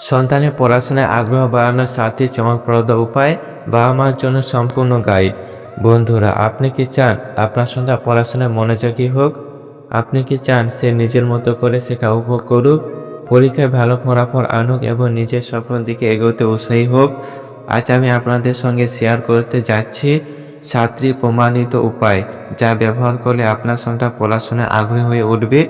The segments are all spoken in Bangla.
সন্তানের পড়াশোনায় আগ্রহ বাড়ানোর সাথে চমকপ্রদ উপায় বাবা মার জন্য সম্পূর্ণ গাইড। বন্ধুরা, আপনি কি চান আপনার সন্তান পড়াশোনায় মনোযোগী হোক? আপনি কি চান সে নিজের মতো করে শেখা উপভোগ করুক? পরীক্ষায় ভালো ফলাফল আনুক এবং নিজের স্বপ্নের দিকে এগোতে উৎসাহী হোক? আজ আমি আপনাদের সঙ্গে শেয়ার করতে যাচ্ছি সাতটি প্রমাণিত উপায় যা ব্যবহার করলে আপনার সন্তান পড়াশোনায় আগ্রহী হয়ে উঠবে।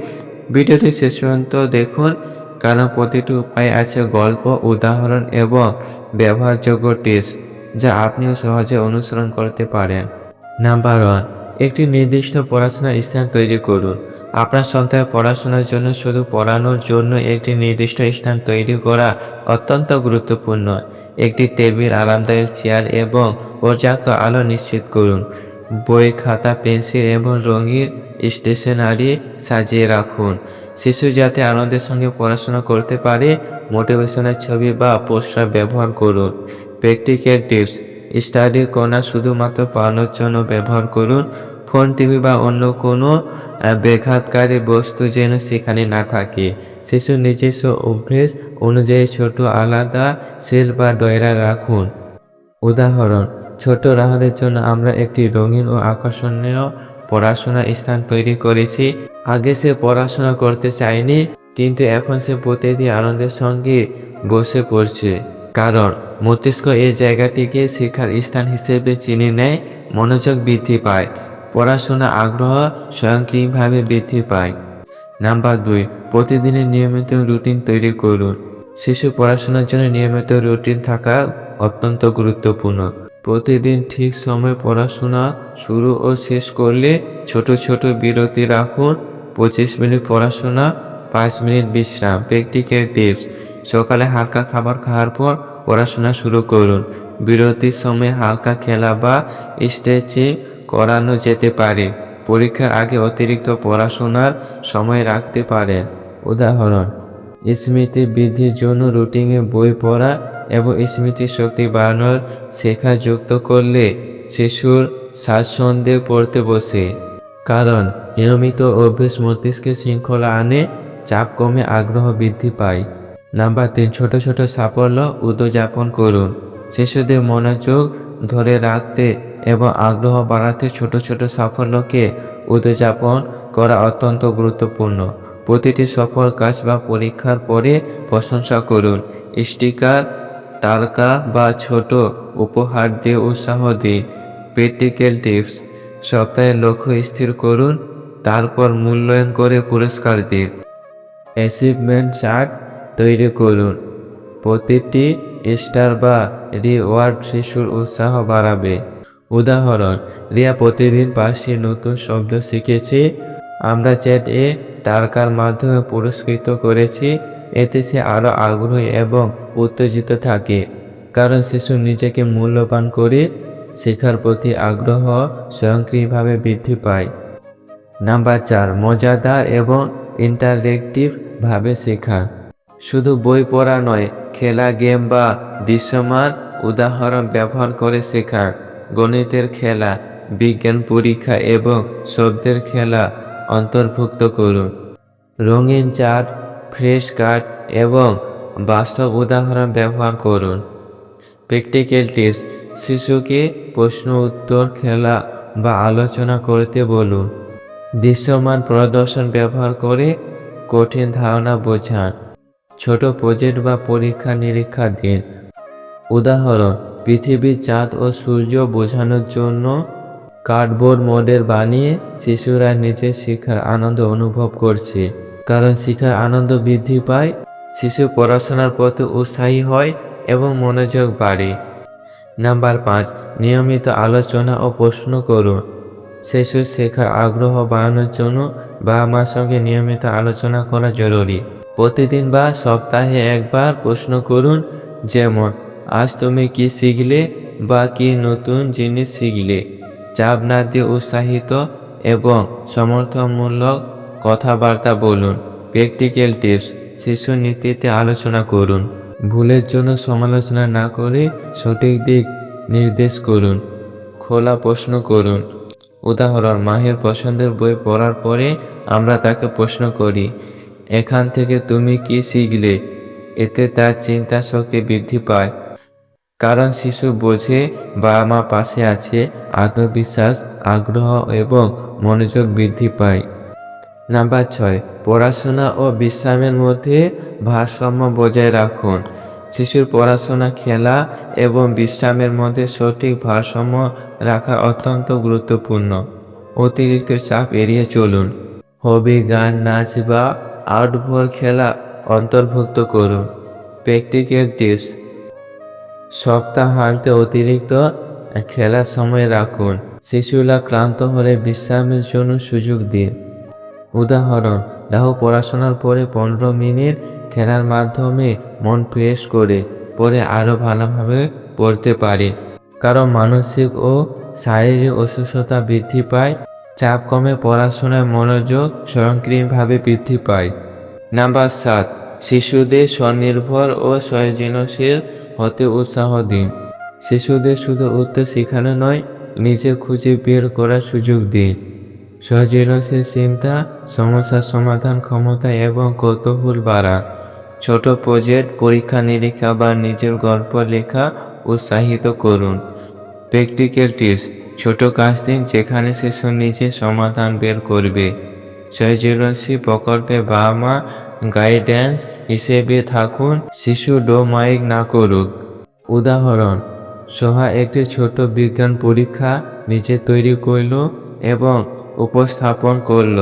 ভিডিওটি শেষ পর্যন্ত দেখুন। কারণ প্রতিটি উপায় আছে গল্প, উদাহরণ এবং ব্যবহারযোগ্য টিপস, যা আপনিও সহজে অনুসরণ করতে পারেন। নাম্বার ওয়ান, একটি নির্দিষ্ট পড়াশোনার স্থান তৈরি করুন। আপনার সন্তানের পড়াশোনার জন্য শুধু পড়ানোর জন্য একটি নির্দিষ্ট স্থান তৈরি করা অত্যন্ত গুরুত্বপূর্ণ। একটি টেবিল, আরামদায়ক চেয়ার এবং পর্যাপ্ত আলো নিশ্চিত করুন। বই, খাতা, পেন্সিল এবং রঙিন স্টেশনারি সাজিয়ে রাখুন। শিশু যাতে আনন্দের সঙ্গে পড়াশোনা করতে পারে, মোটিভেশনের ছবি বা পোস্টার ব্যবহার করুন। প্র্যাকটিক্যাল টিপস, স্টাডি কোনা শুধুমাত্র পড়ানোর জন্য ব্যবহার করুন। ফোন, টিভি বা অন্য কোনো ব্যাঘাতকারী বস্তু যেন সেখানে না থাকে। শিশুর নিজস্ব অভ্যেস অনুযায়ী ছোট, আলাদা সেল বা ডয়রা রাখুন। উদাহরণ, ছোট রাহুলের জন্য আমরা একটি রঙিন ও আকর্ষণীয় পড়াশোনার স্থান তৈরি করেছি। আগে সে পড়াশোনা করতে চায়নি, কিন্তু এখন সে প্রতিদিন আনন্দের সঙ্গে বসে পড়ছে। কারণ মস্তিষ্ক এই জায়গাটিকে শেখার স্থান হিসেবে চিনে নেয়, মনোযোগ বৃদ্ধি পায় পড়াশোনা আগ্রহ স্বয়ংক্রিয়ভাবে বৃদ্ধি পায়। নাম্বার দুই, প্রতিদিনের নিয়মিত রুটিন তৈরি করুন। শিশু পড়াশোনার জন্য নিয়মিত রুটিন থাকা অত্যন্ত গুরুত্বপূর্ণ। প্রতিদিন ঠিক সময়ে পড়াশোনা শুরু ও শেষ করলে ছোট ছোট বিরতি রাখুন, পঁচিশ মিনিট পড়াশোনা, পাঁচ মিনিট বিশ্রাম, প্র্যাকটিক্যাল টিপস। সকালে হালকা খাবার খাওয়ার পর পড়াশোনা শুরু করুন। বিরতির সময় হালকা খেলা বা স্ট্রেচিং করানো যেতে পারে। পরীক্ষার আগে অতিরিক্ত পড়াশোনার সময় রাখতে পারেন। উদাহরণ স্মৃতি বৃদ্ধির জন্য রুটিনে বই পড়া এবং স্মৃতি শক্তি বাড়ানোর শেখা যুক্ত করলে শিশুর স্বাচ্ছন্দ্যে পড়তে বসে। কারণ নিয়মিত অভ্যেস মস্তিষ্কে শৃঙ্খলা আনে, চাপ কমে আগ্রহ বৃদ্ধি পায়। নাম্বার তিন, ছোট ছোট সাফল্য উদযাপন করুন। শিশুদের মনোযোগ ধরে রাখতে এবং আগ্রহ বাড়াতে ছোট ছোট সাফল্যকে উদযাপন করা অত্যন্ত গুরুত্বপূর্ণ। প্রতিটি সফল কাজ বা পরীক্ষার পরে প্রশংসা করুন। স্টিকার, তারকা বা ছোট উপহার দিয়ে উৎসাহ দিন। প্র্যাকটিক্যাল টিপস, সপ্তাহে লক্ষ্য স্থির করুন, তারপর মূল্যায়ন করে পুরস্কার দিন। অ্যাচিভমেন্ট চার্ট তৈরি করুন। প্রতিটি স্টার বা রিওয়ার্ড শিশুর উৎসাহ বাড়াবে। উদাহরণ, রিয়া প্রতিদিন পাঁচটি নতুন শব্দ শিখেছে। আমরা চ্যাট এ তারকার মাধ্যমে পুরস্কৃত করেছি, এতে সে আরও আগ্রহী এবং উত্তেজিত থাকে। কারণ শিশু নিজেকে মূল্যবান করে শেখার প্রতি আগ্রহ স্বয়ংক্রিয়ভাবে বৃদ্ধি পায়। নাম্বার চার, মজাদার এবং ইন্টারেক্টিভভাবে শেখা। শুধু বই পড়া নয়, খেলা, গেম বা দৃশ্যমান উদাহরণ ব্যবহার করে শেখা। গণিতের খেলা, বিজ্ঞান পরীক্ষা এবং শব্দের খেলা অন্তর্ভুক্ত করুন। রঙিন চার্ট ফ্রেশ কার্ড এবং বাস্তব উদাহরণ ব্যবহার করুন। প্র্যাকটিক্যাল টিপস, শিশুকে প্রশ্ন, উত্তর, খেলা বা আলোচনা করতে বলুন। দৃশ্যমান প্রদর্শন ব্যবহার করে কঠিন ধারণা বোঝান। ছোট প্রজেক্ট বা পরীক্ষা নিরীক্ষা দিন। উদাহরণ, পৃথিবীর চাঁদ ও সূর্য বোঝানোর জন্য কার্ডবোর্ড মডেল বানিয়ে শিশুরা নিজের শিক্ষার আনন্দ অনুভব করছে। কারণ শিক্ষার আনন্দ বৃদ্ধি পায়, শিশু পড়াশোনার পথে উৎসাহী হয় এবং মনোযোগ বাড়ে। নাম্বার পাঁচ, নিয়মিত আলোচনা ও প্রশ্ন করুন। শিশু শেখার আগ্রহ বাড়ানোর জন্য বাবা মার সঙ্গে নিয়মিত আলোচনা করা জরুরি। প্রতিদিন বা সপ্তাহে একবার প্রশ্ন করুন, যেমন, আজ তুমি কি শিখলে বা কি নতুন জিনিস শিখলে? চাপ না দিয়ে উৎসাহিত এবং সমর্থনমূলক কথাবার্তা বলুন প্র্যাকটিক্যাল টিপস শিশু নীতিতে আলোচনা করুন। ভুলের জন্য সমালোচনা না করে সঠিক দিক নির্দেশ করুন। খোলা প্রশ্ন করুন। উদাহরণ, মাহির পছন্দের বই পড়ার পরে আমরা তাকে প্রশ্ন করি, এখান থেকে তুমি কি শিখলে? এতে তার চিন্তা শক্তি বৃদ্ধি পায়। কারণ শিশু বোঝে বাবা মা পাশে আছে, আত্মবিশ্বাস, আগ্রহ এবং মনোযোগ বৃদ্ধি পায়। নাম্বার ছয়, পড়াশোনা ও বিশ্রামের মধ্যে ভারসাম্য বজায় রাখুন। শিশুর পড়াশোনা, খেলা এবং বিশ্রামের মধ্যে সঠিক ভারসাম্য রাখা অত্যন্ত গুরুত্বপূর্ণ। অতিরিক্ত চাপ এড়িয়ে চলুন। হবি, গান, নাচ বা আউটডোর খেলা অন্তর্ভুক্ত করুন। প্র্যাকটিক্যাল টিপস সপ্তাহান্তে অতিরিক্ত খেলার সময় রাখুন। শিশুরা ক্লান্ত হলে বিশ্রামের জন্য সুযোগ দিন। উদাহরণ, রাহু পড়াশোনার পরে পনেরো মিনিট খেলার মাধ্যমে মন ফ্রেশ করে, পরে আরও ভালোভাবে পড়তে পারে। কারণ মানসিক ও শারীরিক অসুস্থতা বৃদ্ধি পায়, চাপ কমে পড়াশোনায় মনোযোগ স্বয়ংক্রিয়ভাবে বৃদ্ধি পায়। নাম্বার সাত, শিশুদের স্বনির্ভর ও সৃজনশীল হতে উৎসাহ দিন। শিশুদের শুধু উত্তর শেখানো নয়, নিজে খুঁজে বের করার সুযোগ দিন। সৃজনশীল চিন্তা সমস্যার সমাধান ক্ষমতা এবং কৌতূহল বাড়া। ছোট প্রজেক্ট পরীক্ষা, নিরীক্ষা বা নিজের গল্প, লেখা উৎসাহিত করুন। প্র্যাকটিক্যাল টিপস ছোট কাজ দিন যেখানে শিশু নিজে সমাধান বের করবে। সৃজনশীল প্রকল্পে বাবা মা গাইডেন্স হিসেবে থাকুন, শিশু ডোমাইক না করুক। উদাহরণ, সোহা একটি ছোট বিজ্ঞান পরীক্ষা নিজে তৈরি করল এবং উপস্থাপন করল।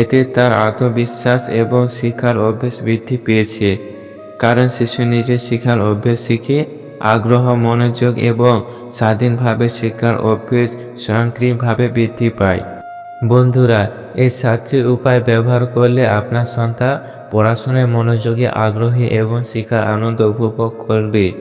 এতে তার আত্মবিশ্বাস এবং শিক্ষার অভ্যেস বৃদ্ধি পেয়েছে, কারণ শিশু নিজে শিক্ষার অভ্যেস শিখে আগ্রহ, মনোযোগ এবং স্বাধীনভাবে শিক্ষার অভ্যেস স্বয়ংক্রিয়ভাবে বৃদ্ধি পায়। বন্ধুরা, এই সাতটি উপায় ব্যবহার করলে আপনার সন্তান পড়াশোনায় মনোযোগী, আগ্রহী এবং শিক্ষার আনন্দ উপভোগ করবে।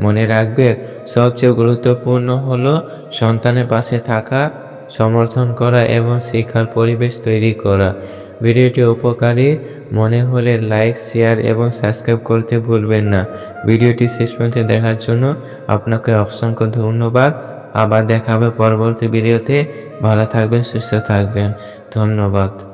মনে রাখবেন সবচেয়ে গুরুত্বপূর্ণ হলো সন্তানের পাশে থাকা, সমর্থন করা এবং শিক্ষার পরিবেশ তৈরি করা। ভিডিওটি উপকারী, মনে হলে লাইক, শেয়ার এবং সাবস্ক্রাইব করতে ভুলবেন না। ভিডিওটি শেষ পর্যন্ত দেখার জন্য আপনাকে অসংখ্য ধন্যবাদ। আবার দেখা হবে পরবর্তী ভিডিওতে। ভালো থাকবেন, সুস্থ থাকবেন। ধন্যবাদ।